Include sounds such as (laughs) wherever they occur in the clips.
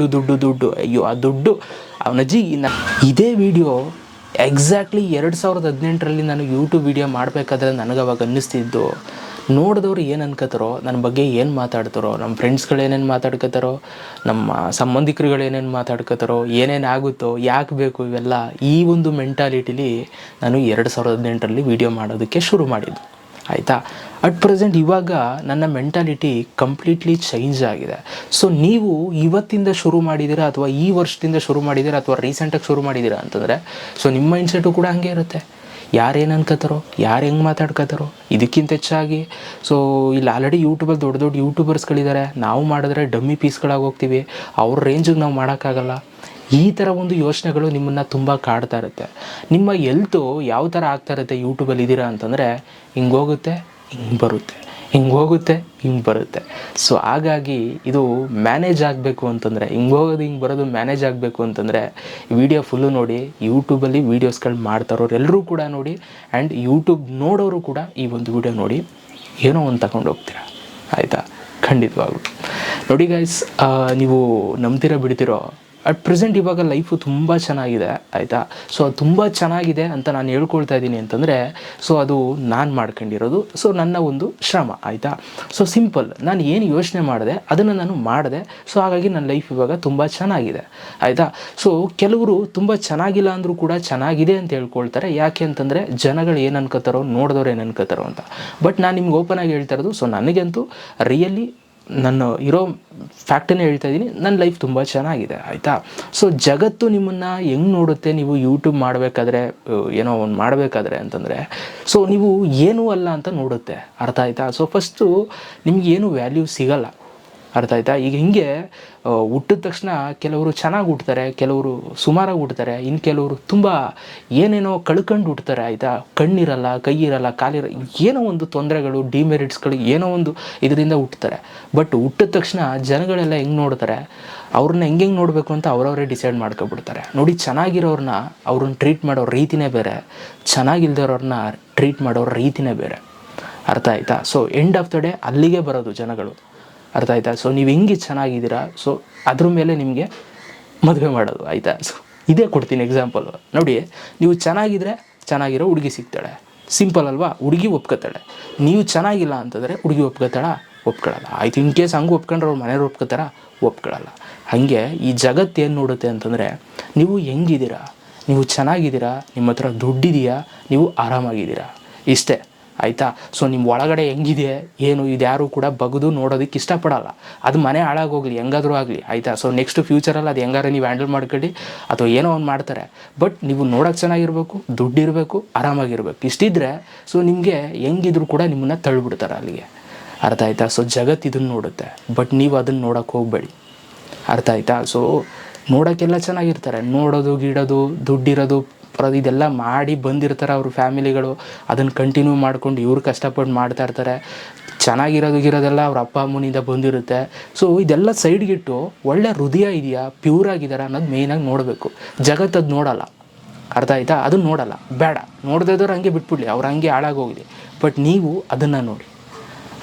ದುಡ್ಡು ದುಡ್ಡು ದುಡ್ಡು. ಅಯ್ಯೋ, ಆ ದುಡ್ಡು ಅವನಜ್ಜಿ ನ ಇದೇ ವಿಡಿಯೋ ಎಕ್ಸಾಕ್ಟ್ಲಿ ಎರಡು ಸಾವಿರದ ಹದಿನೆಂಟರಲ್ಲಿ ನಾನು ಯೂಟ್ಯೂಬ್ ವಿಡಿಯೋ ಮಾಡಬೇಕಾದ್ರೆ ನನಗೆ ಅವಾಗ ಅನ್ನಿಸ್ತಿದ್ದು ನೋಡಿದವ್ರು ಏನು ಅನ್ಕೋತಾರೋ ನನ್ನ ಬಗ್ಗೆ ಏನು ಮಾತಾಡ್ತಾರೋ ನಮ್ಮ ಫ್ರೆಂಡ್ಸ್ಗಳು ಏನೇನು ಮಾತಾಡ್ಕೋತಾರೋ, ನಮ್ಮ ಸಂಬಂಧಿಕರುಗಳು ಏನೇನು ಮಾತಾಡ್ಕೋತಾರೋ, ಏನೇನು ಆಗುತ್ತೋ, ಯಾಕೆ ಬೇಕು ಇವೆಲ್ಲ ಈ ಒಂದು ಮೆಂಟಾಲಿಟಿಲಿ ನಾನು ಎರಡು ಸಾವಿರದ ಹದಿನೆಂಟರಲ್ಲಿ ವಿಡಿಯೋ ಮಾಡೋದಕ್ಕೆ ಶುರು ಮಾಡಿದ್ದು. ಆಯಿತಾ? ಅಟ್ ಪ್ರೆಸೆಂಟ್ ಇವಾಗ ನನ್ನ ಮೆಂಟಾಲಿಟಿ ಕಂಪ್ಲೀಟ್ಲಿ ಚೇಂಜ್ ಆಗಿದೆ. ಸೊ ನೀವು ಇವತ್ತಿಂದ ಶುರು ಮಾಡಿದ್ದೀರಾ ಅಥವಾ ಈ ವರ್ಷದಿಂದ ಶುರು ಮಾಡಿದ್ದೀರಾ ಅಥವಾ ರೀಸೆಂಟಾಗಿ ಶುರು ಮಾಡಿದ್ದೀರಾ ಅಂತಂದರೆ ಸೊ ನಿಮ್ಮ ಮೈಂಡ್ಸೆಟು ಕೂಡ ಹಾಗೆ ಇರುತ್ತೆ. ಯಾರೇನು ಅನ್ಕೋತಾರೋ ಯಾರು ಹೆಂಗೆ ಮಾತಾಡ್ಕೋತಾರೋ ಇದಕ್ಕಿಂತ ಹೆಚ್ಚಾಗಿ. ಸೊ ಇಲ್ಲಿ ಆಲ್ರೆಡಿ ಯೂಟ್ಯೂಬಲ್ಲಿ ದೊಡ್ಡ ದೊಡ್ಡ ಯೂಟ್ಯೂಬರ್ಸ್ಗಳಿದ್ದಾರೆ ನಾವು ಮಾಡಿದ್ರೆ ಡಮ್ಮಿ ಪೀಸ್ಗಳಾಗಿ ಹೋಗ್ತೀವಿ. ಅವ್ರ ರೇಂಜಿಗೆ ನಾವು ಮಾಡೋಕ್ಕಾಗಲ್ಲ ಈ ಥರ ಒಂದು ಯೋಚನೆಗಳು ನಿಮ್ಮನ್ನು ತುಂಬ ಕಾಡ್ತಾ ಇರುತ್ತೆ. ನಿಮ್ಮ ಎಲ್ತು ಯಾವ ಥರ ಆಗ್ತಾ ಇರುತ್ತೆ ಯೂಟ್ಯೂಬಲ್ಲಿ ಇದ್ದೀರಾ ಅಂತಂದರೆ, ಹಿಂಗೆ ಹೋಗುತ್ತೆ, ಹಿಂಗೆ ಬರುತ್ತೆ, ಹಿಂಗೆ ಹೋಗುತ್ತೆ, ಹಿಂಗೆ ಬರುತ್ತೆ. ಸೊ ಹಾಗಾಗಿ ಇದು ಮ್ಯಾನೇಜ್ ಆಗಬೇಕು ಅಂತಂದರೆ, ಹಿಂಗೆ ಹೋಗೋದು, ಹಿಂಗೆ ಬರೋದು ಮ್ಯಾನೇಜ್ ಆಗಬೇಕು ಅಂತಂದರೆ ವಿಡಿಯೋ ಫುಲ್ಲು ನೋಡಿ ಯೂಟ್ಯೂಬಲ್ಲಿ ವೀಡಿಯೋಸ್ಗಳು ಮಾಡ್ತಾರೋರು ಎಲ್ಲರೂ ಕೂಡ ನೋಡಿ ಆ್ಯಂಡ್ ಯೂಟ್ಯೂಬ್ ನೋಡೋರು ಕೂಡ ಈ ಒಂದು ವಿಡಿಯೋ ನೋಡಿ ಏನೋ ಒಂದು ತಗೊಂಡು ಹೋಗ್ತೀರಾ. ಆಯಿತಾ? ಖಂಡಿತವಾಗ್ಲು. ನೋಡಿ ಗೈಸ್ ನೀವು ನಂಬ್ತಿರೋ ಬಿಡ್ತಿರೋ? ಅಟ್ ಪ್ರೆಸೆಂಟ್ ಇವಾಗ ಲೈಫು ತುಂಬ ಚೆನ್ನಾಗಿದೆ, ಆಯಿತಾ? ಸೊ ಅದು ತುಂಬ ಚೆನ್ನಾಗಿದೆ ಅಂತ ನಾನು ಹೇಳ್ಕೊಳ್ತಾ ಇದ್ದೀನಿ ಅಂತಂದರೆ ಸೊ ಅದು ನಾನು ಮಾಡ್ಕೊಂಡಿರೋದು. ಸೊ ನನ್ನ ಒಂದು ಶ್ರಮ, ಆಯಿತಾ? ಸೊ ಸಿಂಪಲ್ ನಾನು ಏನು ಯೋಚನೆ ಮಾಡಿದೆ, ಅದನ್ನು ನಾನು ಮಾಡಿದೆ. ಸೊ ಹಾಗಾಗಿ ನನ್ನ ಲೈಫ್ ಇವಾಗ ತುಂಬ ಚೆನ್ನಾಗಿದೆ, ಆಯಿತಾ? ಸೊ ಕೆಲವರು ತುಂಬ ಚೆನ್ನಾಗಿಲ್ಲ ಅಂದರೂ ಕೂಡ ಚೆನ್ನಾಗಿದೆ ಅಂತ ಹೇಳ್ಕೊಳ್ತಾರೆ. ಯಾಕೆ ಅಂತಂದರೆ, ಜನಗಳು ಏನು ಅನ್ಕೋತಾರೋ ನೋಡಿದವ್ರು ಏನು ಅನ್ಕೋತಾರೋ ಅಂತ. ಬಟ್ ನಾನು ನಿಮ್ಗೆ ಓಪನ್ ಆಗಿ ಹೇಳ್ತಾ ಇರೋದು ಸೊ ನನಗಂತೂ ರಿಯಲಿ ನನ್ನ ಇರೋ ಫ್ಯಾಕ್ಟನ್ನೇ ಹೇಳ್ತಾ ಇದ್ದೀನಿ, ನನ್ನ ಲೈಫ್ ತುಂಬ ಚೆನ್ನಾಗಿದೆ, ಆಯಿತಾ? ಸೊ ಜಗತ್ತು ನಿಮ್ಮನ್ನು ಹೆಂಗೆ ನೋಡುತ್ತೆ? ನೀವು ಯೂಟ್ಯೂಬ್ ಮಾಡಬೇಕಾದ್ರೆ ಏನೋ ಒಂದು ಮಾಡಬೇಕಾದ್ರೆ ಅಂತಂದರೆ ಸೊ ನೀವು ಏನೂ ಅಲ್ಲ ಅಂತ ನೋಡುತ್ತೆ, ಅರ್ಥ ಆಯಿತಾ? ಸೊ ಫಸ್ಟು ನಿಮಗೇನು ವ್ಯಾಲ್ಯೂ ಸಿಗಲ್ಲ. ಅರ್ಥ ಆಯ್ತಾ? ಈಗ ಹಿಂಗೆ ಹುಟ್ಟಿದ ತಕ್ಷಣ ಕೆಲವರು ಚೆನ್ನಾಗಿ ಹುಟ್ತಾರೆ, ಕೆಲವರು ಸುಮಾರಾಗಿ ಹುಟ್ತಾರೆ ಇನ್ನು ಕೆಲವರು ತುಂಬ ಏನೇನೋ ಕಳ್ಕೊಂಡು ಹುಟ್ತಾರೆ, ಆಯಿತಾ? ಕಣ್ಣಿರಲ್ಲ ಕೈ ಇರಲ್ಲ ಕಾಲಿರ, ಏನೋ ಒಂದು ತೊಂದರೆಗಳು, ಡಿಮೆರಿಟ್ಸ್ಗಳು ಏನೋ ಒಂದು ಇದರಿಂದ ಹುಟ್ತಾರೆ. ಬಟ್ ಹುಟ್ಟಿದ ತಕ್ಷಣ ಜನಗಳೆಲ್ಲ ಹೆಂಗೆ ನೋಡ್ತಾರೆ? ಅವ್ರನ್ನ ಹೆಂಗೆ ಹೆಂಗೆ ನೋಡಬೇಕು ಅಂತ ಅವರವರೇ ಡಿಸೈಡ್ ಮಾಡ್ಕೊಬಿಡ್ತಾರೆ. ನೋಡಿ ಚೆನ್ನಾಗಿರೋರನ್ನ ಅವ್ರನ್ನ ಟ್ರೀಟ್ ಮಾಡೋ ರೀತಿನೇ ಬೇರೆ ಚೆನ್ನಾಗಿಲ್ದಿರೋರನ್ನ ಟ್ರೀಟ್ ಮಾಡೋ ರೀತಿನೇ ಬೇರೆ. ಅರ್ಥ ಆಯ್ತಾ? So, end of the day ಅಲ್ಲಿಗೆ ಬರೋದು ಜನಗಳು. ಅರ್ಥ ಆಯ್ತಾ? ಸೊ ನೀವು ಹೆಂಗೆ ಚೆನ್ನಾಗಿದ್ದೀರಾ? ಸೊ ಅದ್ರ ಮೇಲೆ ನಿಮಗೆ ಮದುವೆ ಮಾಡೋದು ಆಯಿತಾ? ಸೊ ಇದೇ ಕೊಡ್ತೀನಿ ಎಕ್ಸಾಂಪಲ್ ನೋಡಿ, ನೀವು ಚೆನ್ನಾಗಿದ್ರೆ ಚೆನ್ನಾಗಿರೋ ಹುಡುಗಿ ಸಿಗ್ತಾಳೆ. ಸಿಂಪಲ್ ಅಲ್ವಾ? ಹುಡುಗಿ ಒಪ್ಕೋತಾಳೆ. ನೀವು ಚೆನ್ನಾಗಿಲ್ಲ ಅಂತಂದರೆ ಹುಡುಗಿ ಒಪ್ಕೋತಾಳ? ಒಪ್ಕೊಳ್ಳಲ್ಲ ಆಯ್ತು, ಇನ್ ಕೇಸ್ ಹಂಗೆ ಒಪ್ಕೊಂಡ್ರೆ ಅವ್ರು ಮನೆಯವ್ರು ಒಪ್ಕೋತಾರ? ಒಪ್ಕೊಳ್ಳಲ್ಲ ಹಾಗೆ ಈ ಜಗತ್ತು ಏನು ನೋಡುತ್ತೆ ಅಂತಂದರೆ, ನೀವು ಹೆಂಗಿದ್ದೀರಾ? ನೀವು ಚೆನ್ನಾಗಿದ್ದೀರಾ? ನಿಮ್ಮ ಹತ್ರ ದುಡ್ಡಿದೆಯಾ? ನೀವು ಆರಾಮಾಗಿದ್ದೀರಾ? ಇಷ್ಟೇ. ಆಯಿತಾ? ಸೊ ನಿಮ್ಮ ಒಳಗಡೆ ಹೆಂಗಿದೆ? ಏನು? ಇದ್ಯಾರು ಕೂಡ ಬಗ್ದು ನೋಡೋದಕ್ಕೆ ಇಷ್ಟಪಡಲ್ಲ. ಅದು ಮನೆ ಹಾಳಾಗೋಗ್ಲಿ, ಹೆಂಗಾದರೂ ಆಗಲಿ, ಆಯಿತಾ? ಸೊ ನೆಕ್ಸ್ಟ್ ಫ್ಯೂಚರಲ್ಲಿ ಅದು ಹೆಂಗಾರ ನೀವು ಹ್ಯಾಂಡಲ್ ಮಾಡ್ಕೊಳ್ಳಿ. ಅಥವಾ ಏನೋ ಒಂದು ಮಾಡ್ತಾರೆ. ಬಟ್ ನೀವು ನೋಡೋಕೆ ಚೆನ್ನಾಗಿರಬೇಕು, ದುಡ್ಡಿರಬೇಕು, ಆರಾಮಾಗಿರಬೇಕು. ಇಷ್ಟಿದ್ರೆ ಸೊ ನಿಮಗೆ ಹೆಂಗಿದ್ರು ಕೂಡ ನಿಮ್ಮನ್ನು ತಳ್ಳಿಬಿಡ್ತಾರೆ ಅಲ್ಲಿಗೆ. ಅರ್ಥ ಆಯ್ತಾ? ಸೊ ಜಗತ್ತು ಇದನ್ನು ನೋಡುತ್ತೆ. ಬಟ್ ನೀವು ಅದನ್ನು ನೋಡೋಕೆ ಹೋಗಬೇಡಿ. ಅರ್ಥ ಆಯ್ತಾ? ಸೊ ನೋಡೋಕ್ಕೆಲ್ಲ ಚೆನ್ನಾಗಿರ್ತಾರೆ. ನೋಡೋದು, ಗಿಡೋದು, ದುಡ್ಡಿರೋದು ಬರೋದು ಇದೆಲ್ಲ ಮಾಡಿ ಬಂದಿರ್ತಾರೆ ಅವ್ರ ಫ್ಯಾಮಿಲಿಗಳು. ಅದನ್ನು ಕಂಟಿನ್ಯೂ ಮಾಡ್ಕೊಂಡು ಇವ್ರು ಕಷ್ಟಪಟ್ಟು ಮಾಡ್ತಾ ಇರ್ತಾರೆ. ಚೆನ್ನಾಗಿರೋದು ಗಿರೋದೆಲ್ಲ ಅವ್ರ ಅಪ್ಪ ಅಮ್ಮನಿಂದ ಬಂದಿರುತ್ತೆ. ಸೊ ಇದೆಲ್ಲ ಸೈಡ್ಗಿಟ್ಟು ಒಳ್ಳೆ ಹೃದಯ ಇದೆಯಾ? ಪ್ಯೂರ್ ಆಗಿದ್ದಾರೆ ಅನ್ನೋದು ಮೇಯ್ನಾಗಿ ನೋಡಬೇಕು. ಜಗತ್ತದು ನೋಡಲ್ಲ. ಅರ್ಥ ಆಯ್ತಾ? ಅದನ್ನು ನೋಡಲ್ಲ. ಬೇಡ. ನೋಡ್ದಿದ್ದವ್ರು ಹಂಗೆ ಬಿಟ್ಬಿಡ್ಲಿ. ಅವ್ರು ಹಂಗೆ ಹಾಳಾಗೋಗಿದೆ ಬಟ್ ನೀವು ಅದನ್ನು ನೋಡಿ.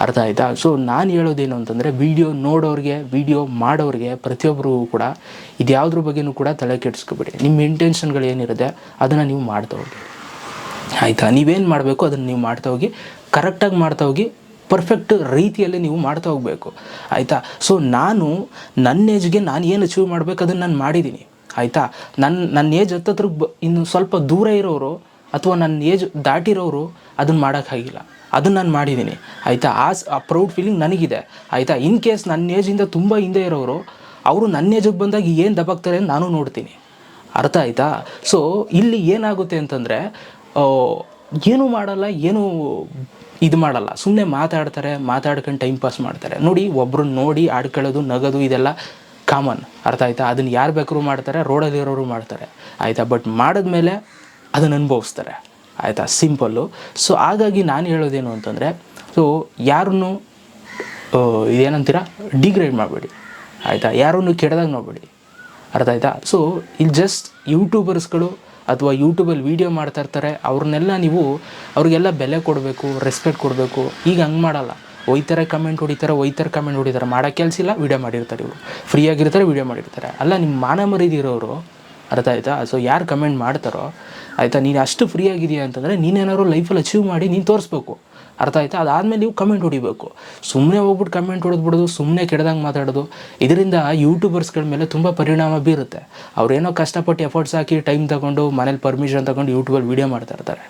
ಅರ್ಥ ಆಯಿತಾ? ಸೊ ನಾನು ಹೇಳೋದೇನು ಅಂತಂದರೆ ವಿಡಿಯೋ ನೋಡೋರಿಗೆ ವಿಡಿಯೋ ಮಾಡೋರಿಗೆ ಪ್ರತಿಯೊಬ್ಬರಿಗೂ ಕೂಡ ಇದು ಯಾವುದ್ರ ಬಗ್ಗೆನೂ ಕೂಡ ತಲೆ ಕೆಡಿಸ್ಕೊಬೇಡಿ. ನಿಮ್ಮ ಇಂಟೆನ್ಷನ್ಗಳು ಏನಿರುತ್ತೆ, ಅದನ್ನು ನೀವು ಮಾಡ್ತಾ ಹೋಗಿ. ಆಯಿತಾ? ನೀವೇನು ಮಾಡಬೇಕು, ಅದನ್ನು ನೀವು ಮಾಡ್ತಾ ಹೋಗಿ ಕರೆಕ್ಟಾಗಿ ಮಾಡ್ತಾ ಹೋಗಿ ಪರ್ಫೆಕ್ಟ್ ರೀತಿಯಲ್ಲಿ ನೀವು ಮಾಡ್ತಾ ಹೋಗಬೇಕು. ಆಯಿತಾ? ಸೊ ನಾನು ನನ್ನ ಏಜ್ಗೆ ನಾನು ಏನು ಅಚೀವ್ ಮಾಡಬೇಕು, ಅದನ್ನು ನಾನು ಮಾಡಿದ್ದೀನಿ ಆಯಿತಾ? ನನ್ನ ನನ್ನ ಏಜ್ ಹತ್ತತ್ರ ಇನ್ನು ಸ್ವಲ್ಪ ದೂರ ಇರೋರು, ಅಥವಾ ನನ್ನ ಏಜ್ ದಾಟಿರೋರು, ಅದನ್ನು ಮಾಡೋಕ್ಕಾಗಿಲ್ಲ ಅದನ್ನು ನಾನು ಮಾಡಿದ್ದೀನಿ ಆಯಿತಾ? ಆ ಪ್ರೌಡ್ ಫೀಲಿಂಗ್ ನನಗಿದೆ. ಆಯಿತಾ? ಇನ್ ಕೇಸ್ ನನ್ನ ಏಜಿಂದ ತುಂಬ ಹಿಂದೆ ಇರೋರು, ಅವರು ನನ್ನ ಏಜಿಗೆ ಬಂದಾಗ ಏನು ದಬಾಗ್ತಾರೆ ಅಂತ ನಾನು ನೋಡ್ತೀನಿ. ಅರ್ಥ ಆಯಿತಾ? ಸೊ ಇಲ್ಲಿ ಏನಾಗುತ್ತೆ ಅಂತಂದರೆ ಏನೂ ಮಾಡಲ್ಲ, ಏನೂ ಇದು ಮಾಡಲ್ಲ. ಸುಮ್ಮನೆ ಮಾತಾಡ್ತಾರೆ, ಮಾತಾಡ್ಕೊಂಡು ಟೈಮ್ ಪಾಸ್ ಮಾಡ್ತಾರೆ. ನೋಡಿ ಒಬ್ರನ್ನ ನೋಡಿ ಆಡ್ಕೊಳ್ಳೋದು, ನಗೋದು, ಇದೆಲ್ಲ ಕಾಮನ್ ಅರ್ಥ ಆಯ್ತಾ? ಅದನ್ನು ಯಾರು ಬೇಕಾದ್ರೂ ಮಾಡ್ತಾರೆ ರೋಡಲ್ಲಿರೋರು ಮಾಡ್ತಾರೆ. ಆಯಿತಾ? ಬಟ್ ಮಾಡಿದ್ಮೇಲೆ ಅದನ್ನು ಅನುಭವಿಸ್ತಾರೆ. ಆಯಿತಾ? ಸಿಂಪಲ್ಲು ಸೊ ಹಾಗಾಗಿ ನಾನು ಹೇಳೋದೇನು ಅಂತಂದರೆ ಸೊ ಯಾರನ್ನು ಇದೇನಂತೀರ? ಡಿಗ್ರೇಡ್ ಮಾಡಬೇಡಿ. ಆಯಿತಾ? ಯಾರನ್ನು ಕೆಡ್ದಾಗ ನೋಡಬೇಡಿ. ಅರ್ಥ ಆಯಿತಾ? ಸೊ ಇಲ್ಲಿ ಜಸ್ಟ್ ಯೂಟ್ಯೂಬರ್ಸ್ಗಳು ಅಥವಾ ಯೂಟ್ಯೂಬಲ್ಲಿ ವೀಡಿಯೋ ಮಾಡ್ತಾ ಇರ್ತಾರೆ, ಅವ್ರನ್ನೆಲ್ಲ ನೀವು ಅವ್ರಿಗೆಲ್ಲ ಬೆಲೆ ಕೊಡಬೇಕು ರೆಸ್ಪೆಕ್ಟ್ ಕೊಡಬೇಕು. ಈಗ ಹಂಗೆ ಮಾಡಲ್ಲ. ಒಯ್ತಾರೆ ಕಮೆಂಟ್ ಹೊಡಿತಾರೆ, ಒಯ್ತಾರೆ ಕಮೆಂಟ್ ಹೊಡಿತಾರೆ. ಮಾಡೋ ಕೆಲಸ ಇಲ್ಲ ವೀಡಿಯೋ ಮಾಡಿರ್ತಾರೆ ಇವರು. ಫ್ರೀ ಆಗಿರ್ತಾರೆ ವೀಡಿಯೋ ಮಾಡಿರ್ತಾರೆ. ಅಲ್ಲ ನಿಮ್ಮ ಮಾನ ಮರಿದಿರೋರು ಅರ್ಥ ಆಯ್ತಾ? ಸೊ ಯಾರು ಕಮೆಂಟ್ ಮಾಡ್ತಾರೋ, ಆಯಿತಾ, ನೀನು ಅಷ್ಟು ಫ್ರೀ ಆಗಿದೆಯಾ ಅಂತಂದರೆ ನೀನೇನಾದ್ರು ಲೈಫಲ್ಲಿ ಅಚೀವ್ ಮಾಡಿ ನೀನು ತೋರಿಸ್ಬೇಕು. ಅರ್ಥ ಆಯ್ತಾ? ಅದಾದಮೇಲೆ ನೀವು ಕಮೆಂಟ್ ಹೊಡಿಬೇಕು. ಸುಮ್ಮನೆ ಹೋಗ್ಬಿಟ್ಟು ಕಮೆಂಟ್ ಹೊಡೆದ್ಬಿಡೋದು ಸುಮ್ಮನೆ ಕೆಡ್ದಂಗೆ ಮಾತಾಡೋದು, ಇದರಿಂದ ಯೂಟ್ಯೂಬರ್ಸ್ಗಳ ಮೇಲೆ ತುಂಬ ಪರಿಣಾಮ ಬೀರುತ್ತೆ. ಅವ್ರೇನೋ ಕಷ್ಟಪಟ್ಟು ಎಫರ್ಟ್ಸ್ ಹಾಕಿ ಟೈಮ್ ತಗೊಂಡು, ಮನೇಲಿ ಪರ್ಮಿಷನ್ ತಗೊಂಡು ಯೂಟ್ಯೂಬಲ್ಲಿ ವೀಡಿಯೋ ಮಾಡ್ತಾ ಇರ್ತಾರೆ.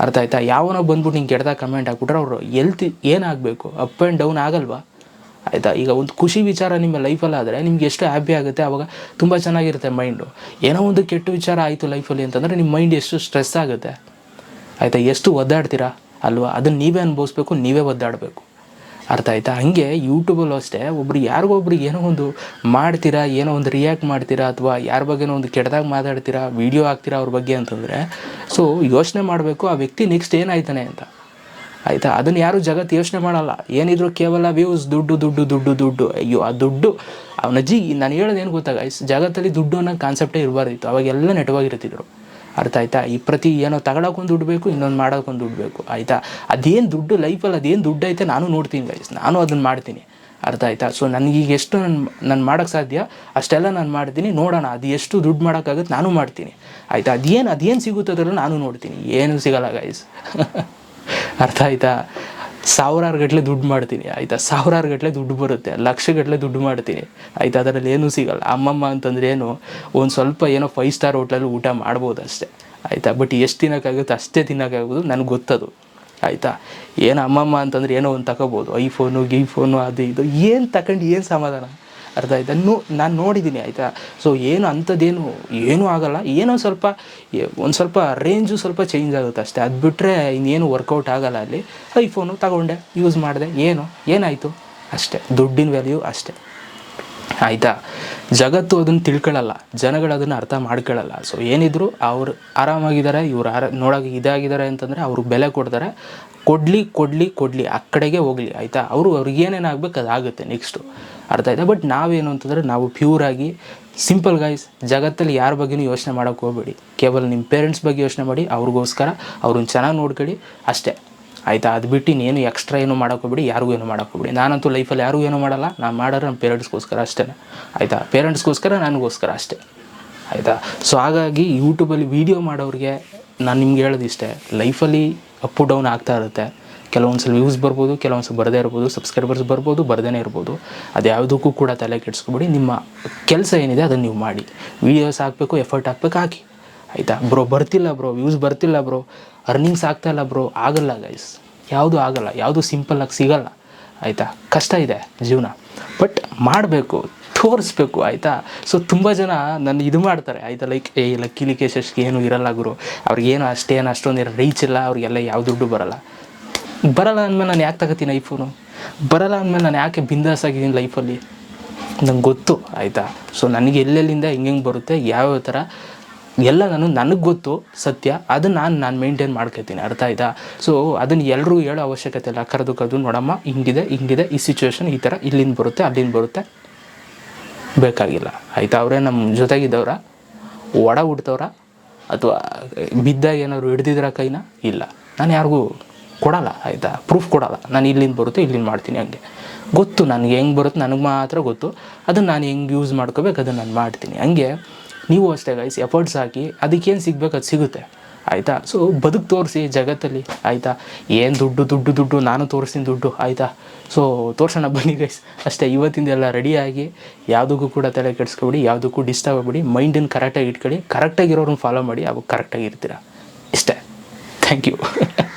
ಅರ್ಥ ಆಯ್ತಾ? ಯಾವನೋ ಬಂದ್ಬಿಟ್ಟು ಹಿಂಗೆ ಕೆಡ್ದಾಗ ಕಮೆಂಟ್ ಹಾಕ್ಬಿಟ್ರೆ ಅವರು ಎಲ್ತಿ ಏನಾಗಬೇಕು ಅಪ್ ಆ್ಯಂಡ್ ಡೌನ್ ಆಗಲ್ವಾ? ಆಯಿತಾ? ಈಗ ಒಂದು ಖುಷಿ ವಿಚಾರ ನಿಮ್ಮ ಲೈಫಲ್ಲಾದರೆ ನಿಮ್ಗೆ ಎಷ್ಟು ಹ್ಯಾಪಿ ಆಗುತ್ತೆ? ಆವಾಗ ತುಂಬ ಚೆನ್ನಾಗಿರುತ್ತೆ ಮೈಂಡು ಏನೋ ಒಂದು ಕೆಟ್ಟ ವಿಚಾರ ಆಯಿತು ಲೈಫಲ್ಲಿ ಅಂತಂದರೆ ನಿಮ್ಮ ಮೈಂಡ್ ಎಷ್ಟು ಸ್ಟ್ರೆಸ್ ಆಗುತ್ತೆ? ಆಯಿತಾ? ಎಷ್ಟು ಒದ್ದಾಡ್ತೀರಾ? ಅಲ್ವಾ? ಅದನ್ನು ನೀವೇ ಅನುಭವಿಸ್ಬೇಕು, ನೀವೇ ಒದ್ದಾಡಬೇಕು. ಅರ್ಥ ಆಯ್ತಾ? ಹಾಗೆ ಯೂಟ್ಯೂಬಲ್ಲೂ ಅಷ್ಟೇ, ಒಬ್ರು ಯಾರಿಗೊಬ್ರಿಗೆ ಏನೋ ಒಂದು ಮಾಡ್ತೀರಾ, ಏನೋ ಒಂದು ರಿಯಾಕ್ಟ್ ಮಾಡ್ತೀರಾ ಅಥವಾ ಯಾರ ಬಗ್ಗೆನೋ ಒಂದು ಕೆಟ್ಟದಾಗ ಮಾತಾಡ್ತೀರಾ ವೀಡಿಯೋ ಹಾಕ್ತೀರಾ ಅವ್ರ ಬಗ್ಗೆ ಅಂತಂದರೆ ಸೊ ಯೋಚನೆ ಮಾಡಬೇಕು, ಆ ವ್ಯಕ್ತಿ ನೆಕ್ಸ್ಟ್ ಏನಾಯ್ತಾನೆ ಅಂತ. ಆಯಿತಾ? ಅದನ್ನು ಯಾರು ಜಗತ್ತು ಯೋಚನೆ ಮಾಡಲ್ಲ. ಏನಿದ್ರು ಕೇವಲ ವ್ಯೂಸ್ ದುಡ್ಡು ದುಡ್ಡು ದುಡ್ಡು ದುಡ್ಡು. ಅಯ್ಯೋ, ಆ ದುಡ್ಡು ಅವನ ಅಜ್ಜಿ ನಾನು ಹೇಳೋದು ಏನು ಗೊತ್ತಾಗ ಜಗತ್ತಲ್ಲಿ ದುಡ್ಡು ಅನ್ನೋ ಕಾನ್ಸೆಪ್ಟೇ ಇರಬಾರ್ದಿತ್ತು. ಅವಾಗೆಲ್ಲ ನೆಟವಾಗಿರ್ತಿದ್ರು ಅರ್ಥ ಆಯ್ತಾ? ಈ ಪ್ರತಿ ಏನೋ ತಗೊಳಕ್ಕೊಂದು ದುಡ್ಡು ಬೇಕು, ಇನ್ನೊಂದು ಮಾಡೋಕ್ಕೊಂದು ದುಡ್ಡು ಬೇಕು. ಆಯಿತಾ? ಅದೇನು ದುಡ್ಡು ಲೈಫಲ್ಲಿ ಅದೇನು ದುಡ್ಡು ಐತೆ ನಾನು ನೋಡ್ತೀನಿ ಗೈಸ್ ನಾನು ಅದನ್ನು ಮಾಡ್ತೀನಿ. ಅರ್ಥ ಆಯ್ತಾ? ಸೊ ನನಗೀಗ ಎಷ್ಟು ನಾನು ನಾನು ಮಾಡೋಕ್ಕೆ ಸಾಧ್ಯ? ಅಷ್ಟೆಲ್ಲ ನಾನು ಮಾಡ್ತೀನಿ. ನೋಡೋಣ, ಅದು ಎಷ್ಟು ದುಡ್ಡು ಮಾಡೋಕ್ಕಾಗುತ್ತೆ ನಾನು ಮಾಡ್ತೀನಿ. ಆಯ್ತಾ? ಅದೇನು ಅದೇನು ಸಿಗುತ್ತೆ ಅದರಲ್ಲಿ ನಾನು ನೋಡ್ತೀನಿ. ಏನು ಸಿಗಲ್ಲ ಗೈಸ್ (laughs) ಅರ್ಥ ಆಯ್ತಾ? ಸಾವಿರಾರು ಗಟ್ಟಲೆ ದುಡ್ಡು ಮಾಡ್ತೀನಿ, ಆಯಿತಾ? ಸಾವಿರಾರು ಗಟ್ಟಲೆ ದುಡ್ಡು ಬರುತ್ತೆ, ಲಕ್ಷ ಗಟ್ಟಲೆ ದುಡ್ಡು ಮಾಡ್ತೀನಿ, ಆಯ್ತಾ? ಅದರಲ್ಲಿ ಏನೂ ಸಿಗಲ್ಲ. ಅಮ್ಮಮ್ಮ ಅಂತಂದ್ರೆ ಏನು, ಒಂದು ಸ್ವಲ್ಪ ಏನೋ ಫೈವ್ ಸ್ಟಾರ್ ಹೋಟ್ಲಲ್ಲಿ ಊಟ ಮಾಡ್ಬೋದು ಅಷ್ಟೇ, ಆಯಿತಾ? ಬಟ್ ಎಷ್ಟು ತಿನ್ನೋಕ್ಕಾಗುತ್ತೆ ಅಷ್ಟೇ ತಿನ್ನೋಕ್ಕಾಗೋದು ನನಗೆ ಗೊತ್ತದು, ಆಯಿತಾ? ಏನು ಅಮ್ಮಮ್ಮ ಅಂತಂದ್ರೆ ಏನೋ ಒಂದು ತಗೋಬೋದು ಐಫೋನು ಗೀಫೋನು ಅದು, ಇದು, ಏನು ತಗೊಂಡು ಏನು ಸಮಾಧಾನ? ಅರ್ಥ ಆಯ್ತಾ? ನೋ, ನಾನು ನೋಡಿದ್ದೀನಿ ಆಯಿತಾ? ಸೊ ಏನು ಅಂಥದ್ದೇನು, ಏನೂ ಆಗಲ್ಲ. ಏನೋ ಸ್ವಲ್ಪ ಒಂದು ಸ್ವಲ್ಪ ರೇಂಜು ಸ್ವಲ್ಪ ಚೇಂಜ್ ಆಗುತ್ತೆ ಅಷ್ಟೇ. ಅದು ಬಿಟ್ಟರೆ ಇನ್ನೇನು ವರ್ಕೌಟ್ ಆಗಲ್ಲ ಅಲ್ಲಿ. ಐಫೋನು ತಗೊಂಡೆ ಯೂಸ್ ಮಾಡಿದೆ. ಏನು? ಏನಾಯಿತು? ಅಷ್ಟೇ. ದುಡ್ಡಿನ ವ್ಯಾಲ್ಯೂ ಅಷ್ಟೇ. ಆಯಿತಾ? ಜಗತ್ತು ಅದನ್ನು ತಿಳ್ಕೊಳ್ಳಲ್ಲ. ಜನಗಳು ಅದನ್ನು ಅರ್ಥ ಮಾಡ್ಕೊಳ್ಳಲ್ಲ. ಸೊ ಏನಿದ್ರು ಅವ್ರು ಆರಾಮಾಗಿದ್ದಾರೆ, ಇವ್ರು ಆರ, ನೋಡೋಕೆ ಇದಾಗಿದ್ದಾರೆ ಅಂತಂದರೆ ಅವ್ರಿಗೆ ಬೆಲೆ ಕೊಡ್ತಾರೆ. ಕೊಡಲಿ ಕೊಡಲಿ ಕೊಡಲಿ. ಆ ಕಡೆಗೆ ಹೋಗಲಿ, ಆಯಿತಾ? ಅವರು, ಅವ್ರಿಗೆ ಆಗ್ಬೇಕು ಅದಾಗುತ್ತೆ ನೆಕ್ಸ್ಟು ಅರ್ಥ ಆಯ್ತಾ? ಬಟ್ ನಾವೇನು ಅಂತಂದರೆ ನಾವು ಪ್ಯೂರಾಗಿ ಸಿಂಪಲ್ ಗೈಸ್ ಜಗತ್ತಲ್ಲಿ ಯಾರ ಬಗ್ಗೆನೂ ಯೋಚನೆ ಮಾಡೋಕ್ಕೆ ಹೋಗಬೇಡಿ. ಕೇವಲ ನಿಮ್ಮ ಪೇರೆಂಟ್ಸ್ ಬಗ್ಗೆ ಯೋಚನೆ ಮಾಡಿ, ಅವ್ರಿಗೋಸ್ಕರ ಅವ್ರನ್ನ ಚೆನ್ನಾಗಿ ನೋಡ್ಕೊಳ್ಳಿ ಅಷ್ಟೇ. ಆಯಿತಾ? ಅದು ಬಿಟ್ಟು ಇನ್ನೇನು ಎಕ್ಸ್ಟ್ರಾ ಏನು ಹೋಗ್ಬೇಡಿ, ಯಾರಿಗೂ ಏನು ಹೋಗ್ಬೇಡಿ. ನಾನಂತೂ ಲೈಫಲ್ಲಿ ಯಾರಿಗೂ ಏನೂ ಮಾಡಲ್ಲ, ನಾನು ಮಾಡೋರು ನಮ್ಮ ಪೇರೆಂಟ್ಸ್ಗೋಸ್ಕರ ಅಷ್ಟೇ. ಆಯಿತಾ? ಪೇರೆಂಟ್ಸ್ಗೋಸ್ಕರ ನನಗೋಸ್ಕರ ಅಷ್ಟೇ. ಆಯಿತಾ? ಸೊ ಹಾಗಾಗಿ ಯೂಟ್ಯೂಬಲ್ಲಿ ವೀಡಿಯೋ ಮಾಡೋರಿಗೆ ನಾನು ನಿಮ್ಗೆ ಹೇಳೋದಿಷ್ಟೇ ಲೈಫಲ್ಲಿ ಅಪ್ ಡೌನ್ ಆಗ್ತಾ ಇರುತ್ತೆ. ಕೆಲವೊಂದು ಸಲ ವ್ಯೂಸ್ ಬರ್ಬೋದು ಕೆಲವೊಂದು ಸಲ ಬರದೇ ಇರ್ಬೋದು ಸಬ್ಸ್ಕ್ರೈಬರ್ಸ್ ಬರ್ಬೋದು ಬರದೇ ಇರ್ಬೋದು. ಅದು ಯಾವುದಕ್ಕೂ ಕೂಡ ತಲೆ ಕೆಡಿಸ್ಕೊಬೇಡಿ. ನಿಮ್ಮ ಕೆಲಸ ಏನಿದೆ ಅದನ್ನು ನೀವು ಮಾಡಿ. ವೀಡಿಯೋಸ್ ಹಾಕಬೇಕು ಎಫರ್ಟ್ ಹಾಕ್ಬೇಕು, ಹಾಕಿ. ಆಯಿತಾ? ಬ್ರೋ ಬರ್ತಿಲ್ಲ ಬ್ರೋ ವ್ಯೂಸ್ ಬರ್ತಿಲ್ಲ ಬ್ರೋ ಅರ್ನಿಂಗ್ಸ್ ಆಗ್ತಾ ಇಲ್ಲ ಬ್ರೋ ಆಗಲ್ಲ ಗೈಸ್ ಯಾವುದು ಆಗಲ್ಲ. ಯಾವುದು ಸಿಂಪಲ್ಲಾಗಿ ಸಿಗಲ್ಲ. ಆಯಿತಾ? ಕಷ್ಟ ಇದೆ ಜೀವನ. ಬಟ್ ಮಾಡಬೇಕು, ತೋರಿಸ್ಬೇಕು, ಆಯಿತಾ? ಸೊ ತುಂಬ ಜನ ನನ್ನ ಇದು ಮಾಡ್ತಾರೆ. ಆಯಿತಾ? ಲೈಕ್ ಏ ಲಕ್ಕಿ ಕೇಸಸ್ಗೆ ಏನು ಇರಲ್ಲ ಗುರು. ಅವ್ರಿಗೇನು ಅಷ್ಟೇನು ಅಷ್ಟೊಂದು ರೀಚ್ ಇಲ್ಲ. ಅವ್ರಿಗೆಲ್ಲ ಯಾವ ದುಡ್ಡು ಬರಲ್ಲ. ಬರಲ್ಲ ಅಂದಮೇಲೆ ನಾನು ಯಾಕೆ ತಗೋತೀನಿ ಐಫೋನು ಬರಲ್ಲ ಅಂದಮೇಲೆ ನಾನು ಯಾಕೆ ಬಿಂದಾಸ್ ಆಗಿದ್ದೀನಿ ಲೈಫಲ್ಲಿ? ನಂಗೆ ಗೊತ್ತು, ಆಯಿತಾ? ಸೊ ನನಗೆ ಎಲ್ಲೆಲ್ಲಿಂದ ಹೆಂಗೆ ಬರುತ್ತೆ, ಯಾವ್ಯಾವ ಥರ ಎಲ್ಲ ನಾನು, ನನಗೆ ಗೊತ್ತು, ಸತ್ಯ, ಅದನ್ನು ನಾನು ನಾನು ಮೇಂಟೈನ್ ಮಾಡ್ಕೊತೀನಿ ಅರ್ಥ ಆಯ್ತಾ? ಸೊ ಅದನ್ನು ಎಲ್ಲರೂ ಹೇಳೋ ಅವಶ್ಯಕತೆ ಇಲ್ಲ, ಕರೆದು ಕರೆದು ನೋಡಮ್ಮ, ಹಿಂಗಿದೆ ಹಿಂಗಿದೆ, ಈ ಸಿಚುವೇಶನ್ ಈ ಥರ ಇಲ್ಲಿಂದ ಬರುತ್ತೆ, ಅಲ್ಲಿಂದ ಬರುತ್ತೆ, ಬೇಕಾಗಿಲ್ಲ, ಆಯಿತಾ? ಅವರೇ ನಮ್ಮ ಜೊತೆಗಿದ್ದವ್ರ? ಒಡ ಹುಡ್ತವ್ರ? ಅಥವಾ ಬಿದ್ದಾಗ ಏನಾದ್ರು ಹಿಡ್ದಿದ್ರ ಕೈನ? ಇಲ್ಲ. ನಾನು ಯಾರಿಗೂ ಕೊಡಲ್ಲ, ಆಯಿತಾ? ಪ್ರೂಫ್ ಕೊಡಲ್ಲ. ನಾನು ಇಲ್ಲಿಂದ ಬರುತ್ತೆ, ಇಲ್ಲಿಂದ ಮಾಡ್ತೀನಿ ಹಂಗೆ. ಗೊತ್ತು ನನಗೆ ಹೆಂಗೆ ಬರುತ್ತೆ, ನನಗೆ ಮಾತ್ರ ಗೊತ್ತು. ಅದನ್ನು ನಾನು ಹೆಂಗೆ ಯೂಸ್ ಮಾಡ್ಕೋಬೇಕು, ಅದನ್ನು ನಾನು ಮಾಡ್ತೀನಿ. ಹಂಗೆ ನೀವು ಅಷ್ಟೇ ಗೈಸ್ ಎಫರ್ಟ್ಸ್ ಹಾಕಿ ಅದಕ್ಕೇನು ಸಿಗ್ಬೇಕು ಅದು ಸಿಗುತ್ತೆ. ಆಯಿತಾ? ಸೊ ಬದುಕು ತೋರಿಸಿ ಜಗತ್ತಲ್ಲಿ, ಆಯಿತಾ? ಏನು ದುಡ್ಡು ದುಡ್ಡು ದುಡ್ಡು, ನಾನು ತೋರಿಸ್ತೀನಿ ದುಡ್ಡು, ಆಯಿತಾ? ಸೊ ತೋರ್ಸೋಣ ಬನ್ನಿ ಗೈಸ್ ಅಷ್ಟೇ ಇವತ್ತಿಂದ ಎಲ್ಲ ರೆಡಿಯಾಗಿ ಯಾವುದಕ್ಕೂ ಕೂಡ ತಲೆ ಕೆಡಿಸ್ಕೊಬಿಡಿ, ಯಾವುದಕ್ಕೂ ಡಿಸ್ಟರ್ಬ್ ಆಗಬೇಡಿ. ಮೈಂಡನ್ನು ಕರೆಕ್ಟಾಗಿ ಇಟ್ಕೊಳ್ಳಿ. ಕರೆಕ್ಟಾಗಿರೋರನ್ನ ಫಾಲೋ ಮಾಡಿ ಅವಾಗ ಕರೆಕ್ಟಾಗಿ ಇರ್ತೀರ? ಇಷ್ಟೇ. Thank you (laughs)